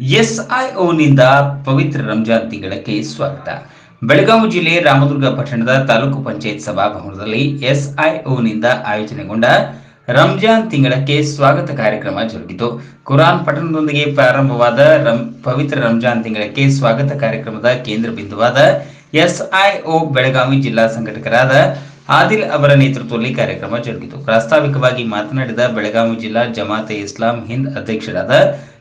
ಎಸ್ಐಒನಿಂದ ಪವಿತ್ರ ರಂಜಾನ್ ತಿಂಗಳಕ್ಕೆ ಸ್ವಾಗತ. ಬೆಳಗಾವಿ ಜಿಲ್ಲೆ ರಾಮದುರ್ಗ ಪಟ್ಟಣದ ತಾಲೂಕು ಪಂಚಾಯತ್ ಸಭಾಭವನದಲ್ಲಿ ಎಸ್ಐಒನಿಂದ ಆಯೋಜನೆಗೊಂಡ ರಂಜಾನ್ ತಿಂಗಳಕ್ಕೆ ಸ್ವಾಗತ ಕಾರ್ಯಕ್ರಮ ಜರುಗಿತು. ಕುರಾನ್ ಪಠಣದೊಂದಿಗೆ ಪ್ರಾರಂಭವಾದ ಪವಿತ್ರ ರಂಜಾನ್ ತಿಂಗಳಕ್ಕೆ ಸ್ವಾಗತ ಕಾರ್ಯಕ್ರಮದ ಕೇಂದ್ರ ಬಿಂದುವಾದ ಎಸ್ಐಒ ಬೆಳಗಾವಿ ಜಿಲ್ಲಾ ಸಂಘಟಕರಾದ ಆದಿಲ್ ಅವರ ನೇತೃತ್ವದಲ್ಲಿ ಕಾರ್ಯಕ್ರಮ ಜರುಗಿತು. ಪ್ರಾಸ್ತಾವಿಕವಾಗಿ ಮಾತನಾಡಿದ ಬೆಳಗಾವಿ ಜಿಲ್ಲಾ ಜಮಾತೆ ಇಸ್ಲಾಂ ಹಿಂದ್ ಅಧ್ಯಕ್ಷರಾದ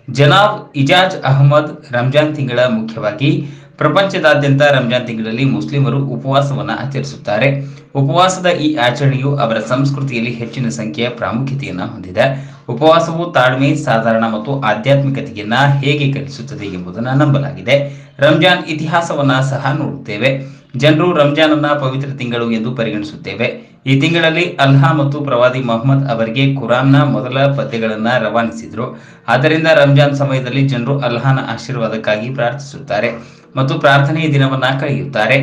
ಜನಾಬ್ ಇಜಾಜ್ ಅಹಮದ್ ರಂಜಾನ್ ತಿಂಗಳ ಮುಖ್ಯವಾಗಿ, ಪ್ರಪಂಚದಾದ್ಯಂತ ರಂಜಾನ್ ತಿಂಗಳಲ್ಲಿ ಮುಸ್ಲಿಮರು ಉಪವಾಸವನ್ನು ಆಚರಿಸುತ್ತಾರೆ. ಉಪವಾಸದ ಈ ಆಚರಣೆಯು ಅವರ ಸಂಸ್ಕೃತಿಯಲ್ಲಿ ಹೆಚ್ಚಿನ ಸಂಖ್ಯೆಯ ಪ್ರಾಮುಖ್ಯತೆಯನ್ನು ಹೊಂದಿದೆ. ಉಪವಾಸವು ತಾಳ್ಮೆ, ಸಾಧಾರಣ ಮತ್ತು ಆಧ್ಯಾತ್ಮಿಕತೆಯನ್ನ ಹೇಗೆ ಕಲಿಸುತ್ತದೆ ಎಂಬುದನ್ನು ನಂಬಲಾಗಿದೆ. ರಂಜಾನ್ ಇತಿಹಾಸವನ್ನ ಸಹ ನೋಡುತ್ತೇವೆ. ಜನರು ರಂಜಾನ್ ಅನ್ನ ಪವಿತ್ರ ತಿಂಗಳು ಎಂದು ಪರಿಗಣಿಸುತ್ತೇವೆ. ಈ ತಿಂಗಳಲ್ಲಿ ಅಲ್ಹಾ ಮತ್ತು ಪ್ರವಾದಿ ಮೊಹಮ್ಮದ್ ಅವರಿಗೆ ಕುರಾನ್ನ ಮೊದಲ ಪದ್ಯಗಳನ್ನ ರವಾನಿಸಿದ್ರು. ಆದ್ದರಿಂದ ರಂಜಾನ್ ಸಮಯದಲ್ಲಿ ಜನರು ಅಲ್ಹಾನ ಆಶೀರ್ವಾದಕ್ಕಾಗಿ ಪ್ರಾರ್ಥಿಸುತ್ತಾರೆ ಮತ್ತು ಪ್ರಾರ್ಥನೆಯ ದಿನವನ್ನ ಕಳೆಯುತ್ತಾರೆ.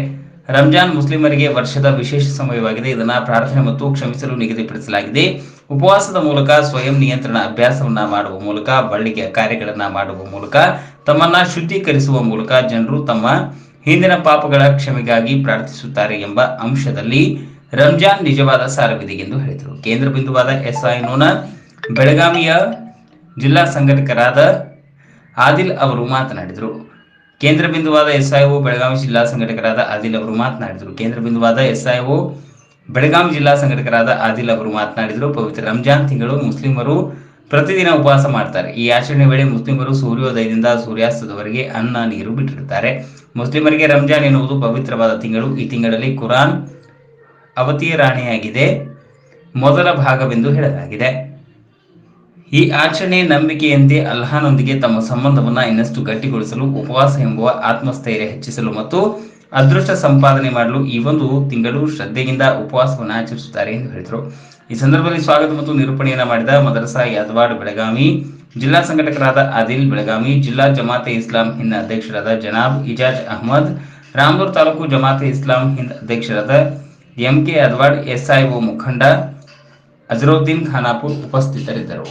ರಂಜಾನ್ ಮುಸ್ಲಿಮರಿಗೆ ವರ್ಷದ ವಿಶೇಷ ಸಮಯವಾಗಿದೆ. ಇದನ್ನ ಪ್ರಾರ್ಥನೆ ಮತ್ತು ಕ್ಷಮಿಸಲು ನಿಗದಿಪಡಿಸಲಾಗಿದೆ. ಉಪವಾಸದ ಮೂಲಕ ಸ್ವಯಂ ನಿಯಂತ್ರಣ ಅಭ್ಯಾಸವನ್ನ ಮಾಡುವ ಮೂಲಕ ಬಳ್ಳಿಗೆ ಕಾರ್ಯಗಳನ್ನ ಮಾಡುವ ಮೂಲಕ, ತಮ್ಮನ್ನ ಶುದ್ಧೀಕರಿಸುವ ಮೂಲಕ ಜನರು ತಮ್ಮ ಹಿಂದಿನ ಪಾಪಗಳ ಕ್ಷಮೆಗಾಗಿ ಪ್ರಾರ್ಥಿಸುತ್ತಾರೆ ಎಂಬ ಅಂಶದಲ್ಲಿ ರಂಜಾನ್ ನಿಜವಾದ ಸಾರವಿದೆ ಎಂದು ಹೇಳಿದರು. ಕೇಂದ್ರ ಬಿಂದುವಾದ ಎಸ್ಐನೋನ ಬೆಳಗಾವಿಯ ಜಿಲ್ಲಾ ಸಂಘಟಕರಾದ ಆದಿಲ್ ಅವರು ಮಾತನಾಡಿದರು. ಕೇಂದ್ರ ಬಿಂದುವಾದ ಎಸ್ಐಒ, ಬೆಳಗಾವಿ ಜಿಲ್ಲಾ ಸಂಘಟಕರಾದ ಆದಿಲ್ ಅವರು ಮಾತನಾಡಿದರು. ಕೇಂದ್ರ ಬಿಂದುವಾದ ಎಸ್ಐಒ, ಬೆಳಗಾವಿ ಜಿಲ್ಲಾ ಸಂಘಟಕರಾದ ಆದಿಲ್ ಅವರು ಮಾತನಾಡಿದರು. ಪವಿತ್ರ ರಂಜಾನ್ ತಿಂಗಳು ಮುಸ್ಲಿಮರು ಪ್ರತಿದಿನ ಉಪವಾಸ ಮಾಡ್ತಾರೆ. ಈ ಆಚರಣೆ ವೇಳೆ ಮುಸ್ಲಿಮರು ಸೂರ್ಯೋದಯದಿಂದ ಸೂರ್ಯಾಸ್ತದವರೆಗೆ ಅನ್ನ, ನೀರು ಬಿಟ್ಟಿರುತ್ತಾರೆ. ಮುಸ್ಲಿಮರಿಗೆ ರಂಜಾನ್ ಎನ್ನುವುದು ಪವಿತ್ರವಾದ ತಿಂಗಳು. ಈ ತಿಂಗಳಲ್ಲಿ ಕುರಾನ್ ಅವತಿಯ ರಾಣಿಯಾಗಿದೆ. ಮೊದಲ ಭಾಗವೆಂದು ಹೇಳಲಾಗಿದೆ. ಈ ಆಚರಣೆ ನಂಬಿಕೆಯಂತೆ ಅಲ್ಲಾಹನೊಂದಿಗೆ ತಮ್ಮ ಸಂಬಂಧವನ್ನು ಇನ್ನಷ್ಟು ಗಟ್ಟಿಗೊಳಿಸಲು, ಉಪವಾಸ ಎಂಬುವ ಆತ್ಮಸ್ಥೈರ್ಯ ಹೆಚ್ಚಿಸಲು ಮತ್ತು ಅದೃಷ್ಟ ಸಂಪಾದನೆ ಮಾಡಲು ಈ ಒಂದು ತಿಂಗಳು ಶ್ರದ್ಧೆಯಿಂದ ಉಪವಾಸವನ್ನು ಆಚರಿಸುತ್ತಾರೆ ಎಂದು ಹೇಳಿದರು. ಈ ಸಂದರ್ಭದಲ್ಲಿ ಸ್ವಾಗತ ಮತ್ತು ನಿರೂಪಣೆಯನ್ನು ಮಾಡಿದ ಮದರಸಾ ಯಾದವಾಡ್ ಬೆಳಗಾವಿ, ಜಿಲ್ಲಾ ಸಂಘಟಕರಾದ ಆದಿಲ್ ಬೆಳಗಾವಿ, ಜಿಲ್ಲಾ ಜಮಾತೆ ಇಸ್ಲಾಂ ಹಿಂದ್ ಅಧ್ಯಕ್ಷರಾದ ಜನಾಬ್ ಇಜಾಜ್ ಅಹಮದ್ ರಾಮೂರ್ ತಾಲೂಕು ಜಮಾತೆ ಇಸ್ಲಾಂ ಹಿಂದ್ ಅಧ್ಯಕ್ಷರಾದ ಎಂಕೆ ಅದ್ವಾಡ್ ಎಸ್ಐಒ ಮುಖಂಡ ಅಜರುದ್ದೀನ್ ಖಾನಾಪುರ್ ಉಪಸ್ಥಿತರಿದ್ದರು.